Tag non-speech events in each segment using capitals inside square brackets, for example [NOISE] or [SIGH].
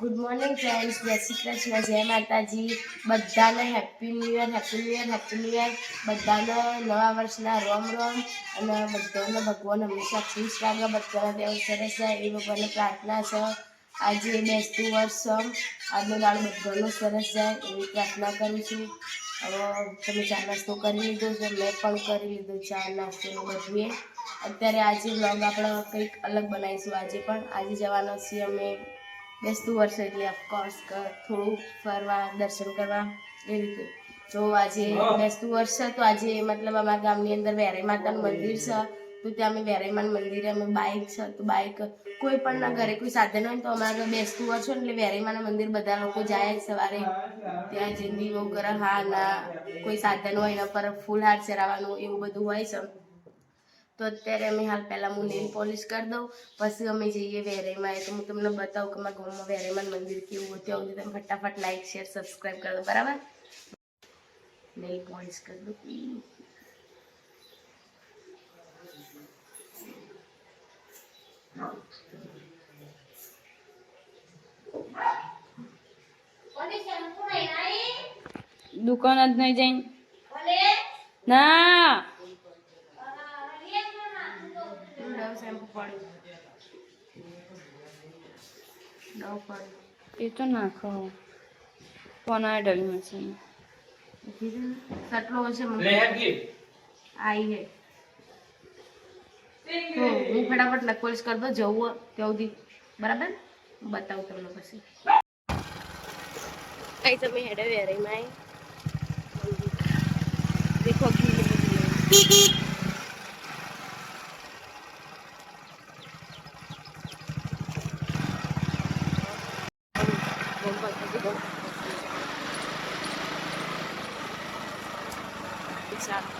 Good morning friends જય શ્રી કૃષ્ણ. જય માતાજી. બધાને happy new year happy new year happy new year બધાને નવા વર્ષના રોમ રોમ અને બધાને ભગવાન હંમેશા ખુશ રાખે. બધાને દેવ સરસ એવી ભગવાનને પ્રાર્થના છે. આજે બેસતું વર્ષ છે. આજનો દાડો બધાનો સરસ જાય એવી પ્રાર્થના કરું છું. હવે તમે ચા નાસ્તો કરી લીધો છે. મેં પણ કરી લીધો ચા નાસ્તો ને અત્યારે આજે બ્લોગ આપણે કંઈક અલગ બનાવીશું. આજે પણ આજે જવાનો છીએ અમે બેસતું વર્ષ એટલે ઓફકોર્સ થોડું ફરવા દર્શન કરવા એ રીતે. તો આજે બેસતું વર્ષ છે તો આજે મતલબ અમારા ગામની અંદર વેરાઈ માતાનું મંદિર છે. તો ત્યાં અમે વેરાઈમાન મંદિરે અમે બાઇક છે તો બાઇક કોઈ પણ ના ઘરે કોઈ સાધન હોય ને તો અમારે બેસતું વર્ષ એટલે વેરાઈમાના મંદિર બધા લોકો જાય સવારે. ત્યાં જિંદગી વગર હા ના કોઈ સાધન હોય એના પર ફૂલ હાર ચરાવવાનું એવું બધું હોય છે. તો અત્યારે અમે હાલ પહેલાં હું નેલ પોલિશ કરી દઉં પછી અમે જઈએ વેરાઈમાં એ તો હું તમને બતાવું કે મારા ગામમાં વેરાઈમાન મંદિર કેવું હોય ત્યાં સુધી તમે ફટાફટ લાઈક શેર સબસ્ક્રાઈબ કરી દો બરાબર નેલ પોલિશ કરી દઉં દુકાન જ નહીં જઈને ના પડ્યું એ તો નાખો કોના ડબી મશીન સટલો હશે આઈ હે. હું ફટાફટ નખ પોલિશ કરી દો જવું હોય ત્યાં સુધી. બરાબર? બતાવું તમને પછી. કઈ તમે હેડે વેરાઈમાં siya.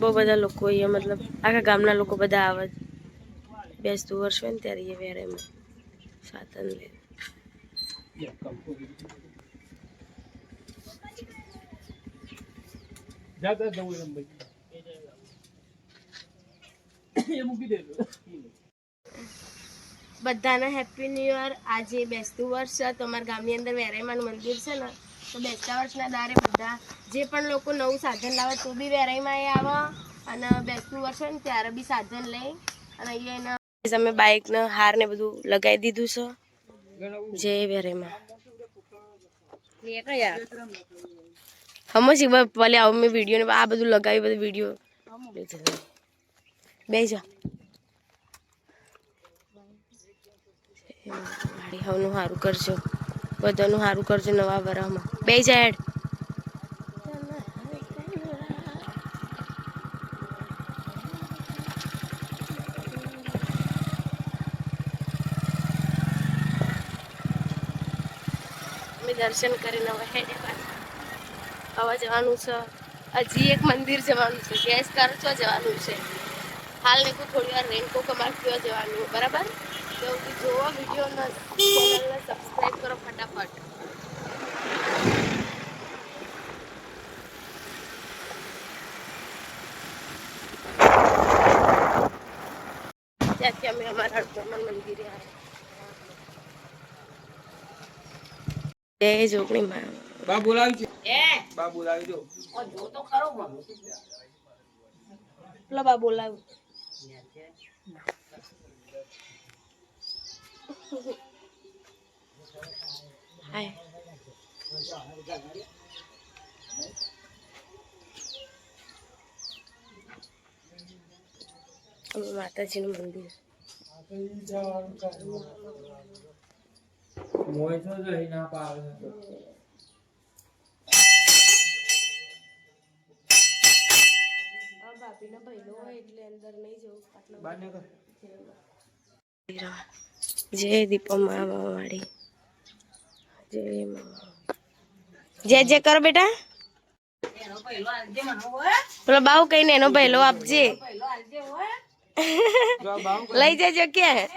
બહુ બધા લોકો અહીંયા, મતલબ આખા ગામના લોકો બધા આવે બેસતું વર્ષ હોય ને ત્યારે એ વેરાઈમાં સાતન લે. [COUGHS] બધાને હેપી ન્યૂ યર આજે બેસતું વર્ષ છે. તો અમારા ગામની અંદર વેરાઈમાનું મંદિર છે ને તો બેસતા વર્ષના દારે બધા જે પણ લોકો નવું સાધન લાવે તો બી વેરાઈમાં એ આવે અને બેસતું વર્ષ હોય ને ત્યારે બી સાધન લઈ અને અહીંયા એના અમે બાઇકને હાર ને બધું લગાવી દીધું છે. જે વેરાઈમાં. સમજી ભલે આવું મેં વીડિયો આ બધું લગાવી બધું વીડિયો બે જા. હવનું સારું કરજો. બધાનું સારું કરજો નવા વરામાં બે જા અમે દર્શન કરીને હવે હેડે. ખાવા જવાનું છે. હજી એક મંદિર જવાનું છે. ગેસ કારચવા જવાનું છે. હાલ ને થોડી વાર રેન્કો કમાડવા જવાનું. બરાબર? તો જોવો વિડીયોને. ચેનલને સબસ્ક્રાઈબ કરો ફટાફટ. ત્યાંથી અમે અમારા હળદરમણ મંદિરે આવ્યા. જય જોગણી માં બા બોલાવી એ. બા બોલાવી દો પેલા બા બોલાવું હાય. માતાજીનું મંદિર. મોય તો જઈ ના પાવે ભાભીનો ભૈલો હોય એટલે અંદર નહીં જવું આટલો બા ને કર જય દીપા વાળી જય મા જય જય કર બેટા પેલો બાહુ કહીને એનો પહેલો આપજે જો આ બાઉ લઈ જજો ક્યાં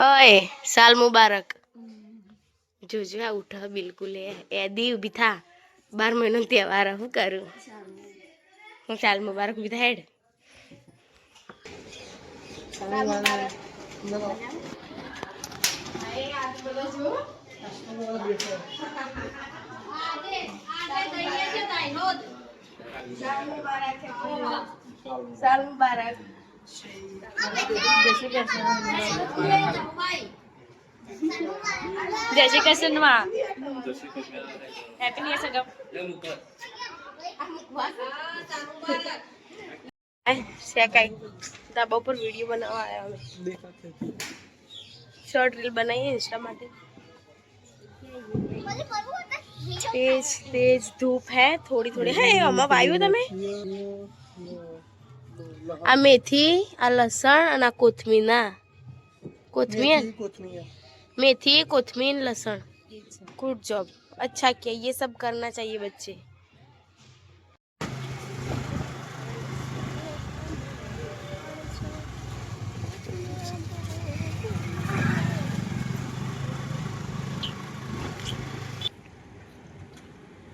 ઓય સાલ મુબારક જોજો આ ઉઠા બિલકુલ એ એ દી ઉભી થા બાર મહિનો ત્યાં વાર શું કરું? હું ચાલ મુબારક બી હેડ સાલ મુબારક જય શ્રી કૃષ્ણ. માં હેપી ન્યુ સગમ શેકાઈ ધાબા ઉપર વિડીયો બનાવવા આવ્યા અમે શોર્ટ રીલ બનાવીએ ઇન્સ્ટા માટે તેજ તેજ ધૂપ હે થોડી થોડી હે આમાં વાયુ તમે આ મેથી આ લસણ અને આ કોથમીર ના કોથમીર मेथी कोथमीर लहसुन गुड जॉब अच्छा किया ये सब करना चाहिए बच्चे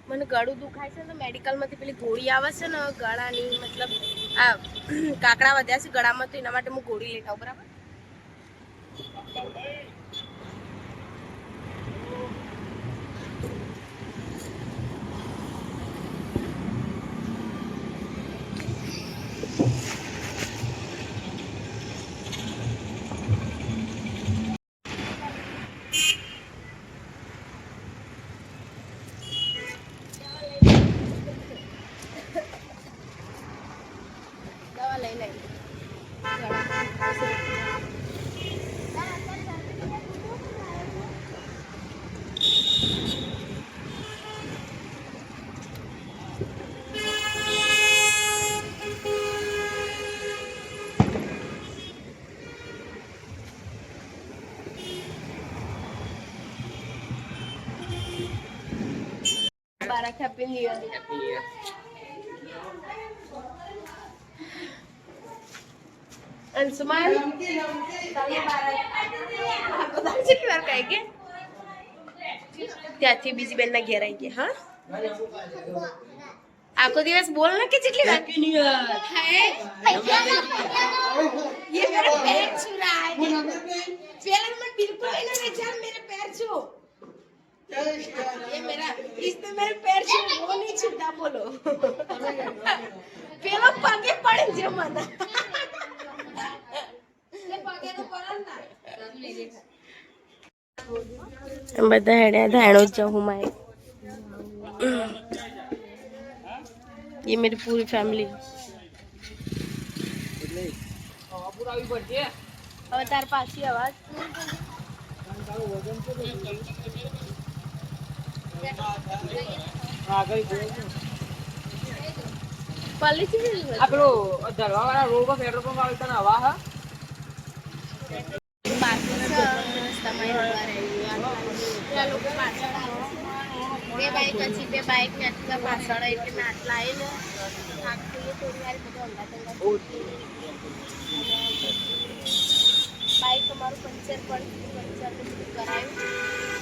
મને ગળું દુખાય છે તો મેડિકલમાંથી પેલી ગોળી આવે છે ને ગળાની મતલબ આ કાકડા વધ્યા છે ગળામાં તો એના માટે હું ગોળી લેતા આવું બરાબર બારા હેપી ન્યુ યર અંશુમાન કેટલી વાર કહી કે ત્યાંથી બીજી બેન ના ઘેર આવી ગયા હા આખો દિવસ બોલ ને કે જેટલી વાર है ये मेरा पैर छू रहा है पहले मैं बिल्कुल नहीं ना बेचार मेरे पैर छू ये मेरा [LAUGHS] इसने मेरे पैर छू वो नहीं छूता बोलो [LAUGHS] પેલો પગે પડે છે મને બધા હેડ્યા ધાણો જ હું મારે ये मेरी पूरी फैमिली પુરાવી પડશે હવે તાર પાછી અવાજ આગળ બોલ પલ્લી થી આ પેલો ધરવા વાળા રોડ પર પેટ્રોલ પંપ આવે તને હવા હા બે બાઈક પછી બે બાઈક ને આટલા પાછળ એટલે મેં આટલા આવીને આખું એ થોડી વાર બધું અંગા તંગા બાઈક અમારું પંચર પડી પંચર ને બધું કરાયું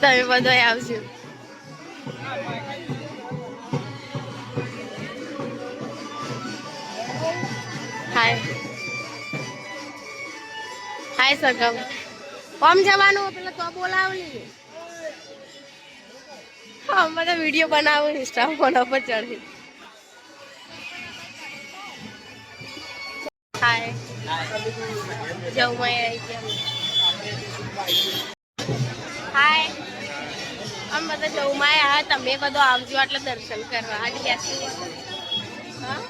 તમે બધો આવજો. હાય. હાય સગમ. કોમ જવાનું, પેલા તો બોલાવલી હા, મને વીડિયો બનાવું ઇન્સ્ટા ફોન પર ચડી. હાય. જવું આવી ગયા હાય. અમે બધા જવું માં તમે બધો આવજો એટલે દર્શન કરવા. ગયા હા?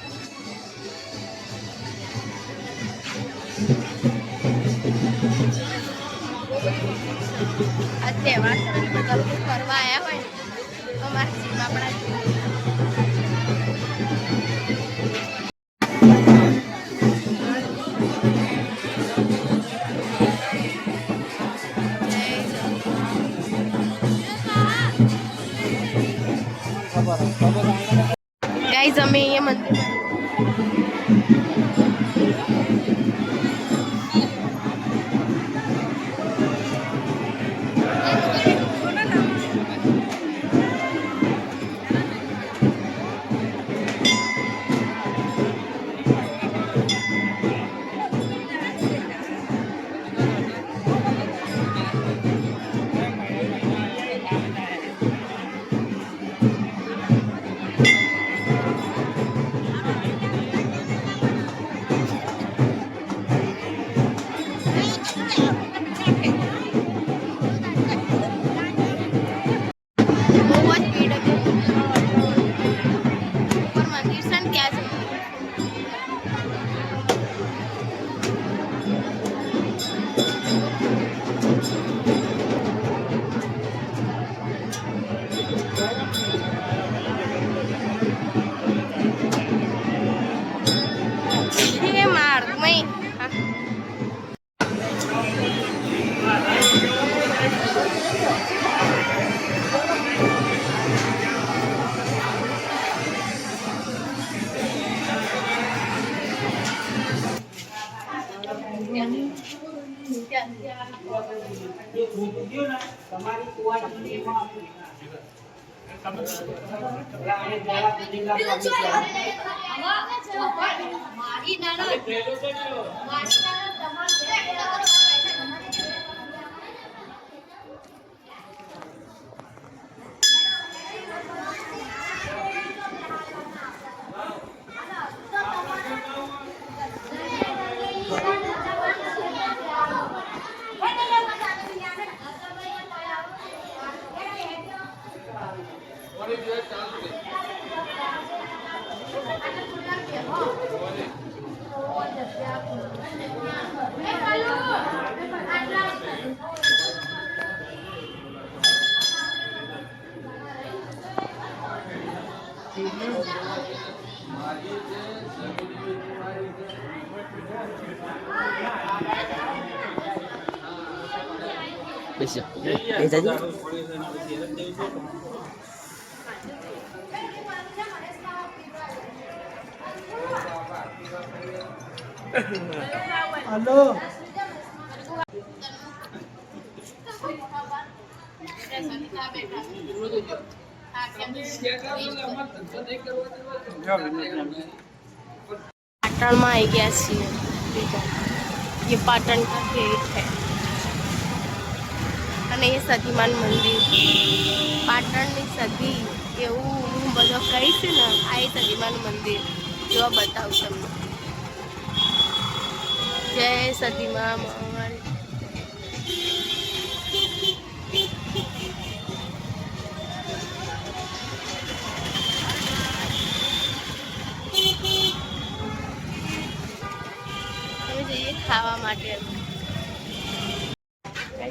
મારી નાના મારી નાના તમારે પાટણમાં આવી ગયા છીએ ये पाटन का गेट है અને એ સતીમાન મંદિર. પાટણની સદી એવું હું બધો કહીશ ને, આ એ સતીમાન મંદિર. જો બતાવું તમને. જય સતીમા મહામારી. અમે જઈએ ખાવા માટે.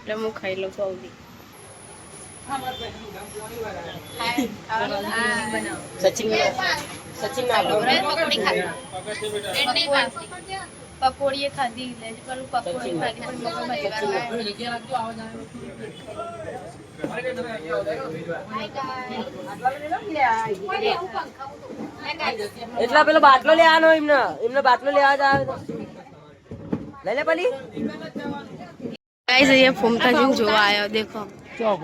એટલે હું ખાઈ લઉં છું અવધી પકોડીએ ખાધી પેલું પકોડી ખાધી પણ મગજ એટલા પેલો બાટલો લેવાનો એમને એમને બાટલો લેવા જ આવે તો. લઈ લે પલી ગાઈસ અહીંયા ફૂમતાજીને જોવા આવ્યો દેખો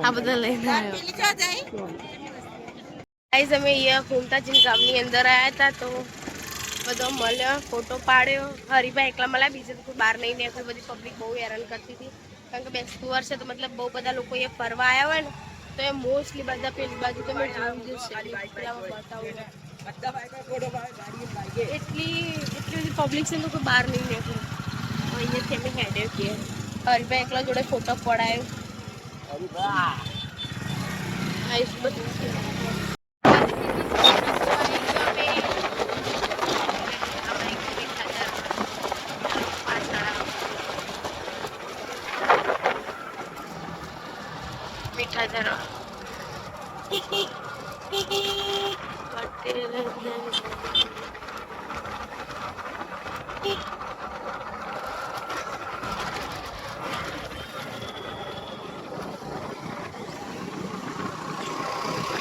આ બધા લઈને આવ્યો ગાઈસ અમે અહીંયા ફૂમતાજી ગામની અંદર આવ્યા હતા તો બધો મળ્યો ફોટો પાડ્યો હરીભાઈ એકલા મળ્યા બીજે તો કોઈ બહાર નહીં નીકળ્યું બધી પબ્લિક બહુ હેરાન કરતી હતી કારણ કે બેસતું વર્ષે તો મતલબ બહુ બધા લોકો અહીંયા ફરવા આવ્યા હોય ને તો એ મોસ્ટલી બધા પેલી બાજુ તો મેં જોયું જ છે ડિસ્પ્લેમાં બતાવું એટલી એટલી બધી પબ્લિક છે ને તો કોઈ બહાર નહીં નીકળ્યું અહીંયાથી અમે હેડે છીએ હરીભાઈ એકલા જોડે ફોટો પડાયો. આઈસ બધું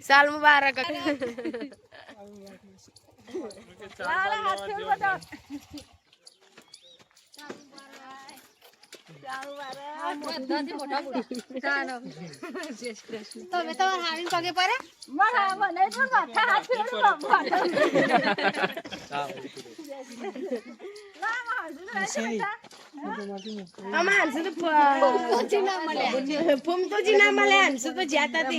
સાલ મુબારક આમાં હાંસુ તો ફૂમતોજી ના મળ્યા ફૂમતોજી ના મળ્યા હાંસુ તો જ્યાં તા તે?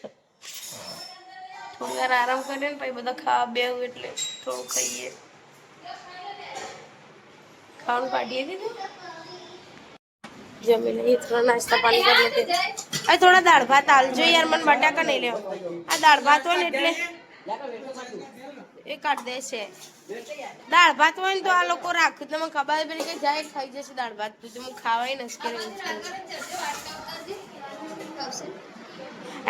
થોડી આરામ કરીએ ને પછી બધા ખાવા બેવું એટલે થોડું ખાઈએ. ખાવાનું કાઢીએ દીધું થોડા નાસ્તા પાણી કરી થોડા દાળ ભાત આલજો યાર, મને બટાકા નહીં લેવો. આ દાળ ભાત હોય ને એટલે એ કાઢ દેશે દાળ ભાત હોય ને તો આ લોકો રાખું. તમને ખબર પડી કે જાય ખાઈ જશે દાળ ભાત. તો ખાવાય નથી કરે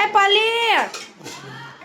એ પલી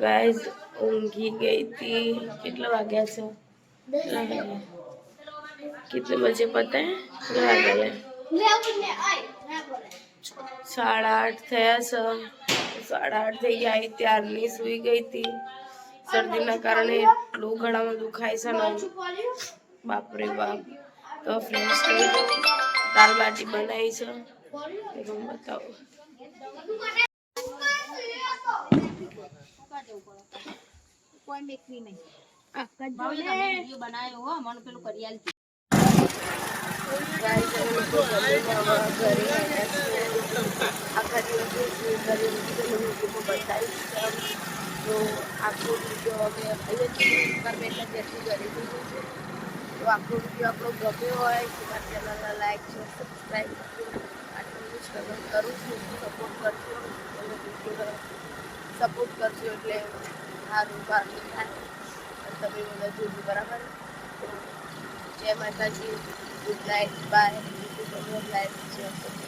गाइस ऊंघी गई थी। कितना आ गया सो? कितने बजे पता है? आ गया साढ़े आठ थे सो? साढ़े आठ थे आई तैयार नहीं सोई गई थी। सर्दी ना कारण लू गड़ा में दुखाई सा ना बाप रे बाप। तो फ्रेंड्स तो दाल बाटी बनाई सो। बताओ। હું બતાવું ગાઈસ જમીને હવે ઘરે આવ્યા છીએ આખા દિવસે શું કર્યું બધું યુટ્યુબમાં બતાવીશ તો આખો વીડિયો અમે અહીંયા ઉપર પહેલાં જેટલું ઘરે લીધું છે તો આખો વીડિયો આપણો ગમ્યો હોય તો ચેનલને લાઈક છે સબસ્ક્રાઈબ કરજો આટલું સ્ટ્રગલ કરું છું સપોર્ટ કરજો વીડિયો સપોર્ટ કરશો એટલે સારું સારું. થાય તમે બધા જોજો, બરાબર? જય માતાજી. ગુડ નાઇટ બાય ગુડ છે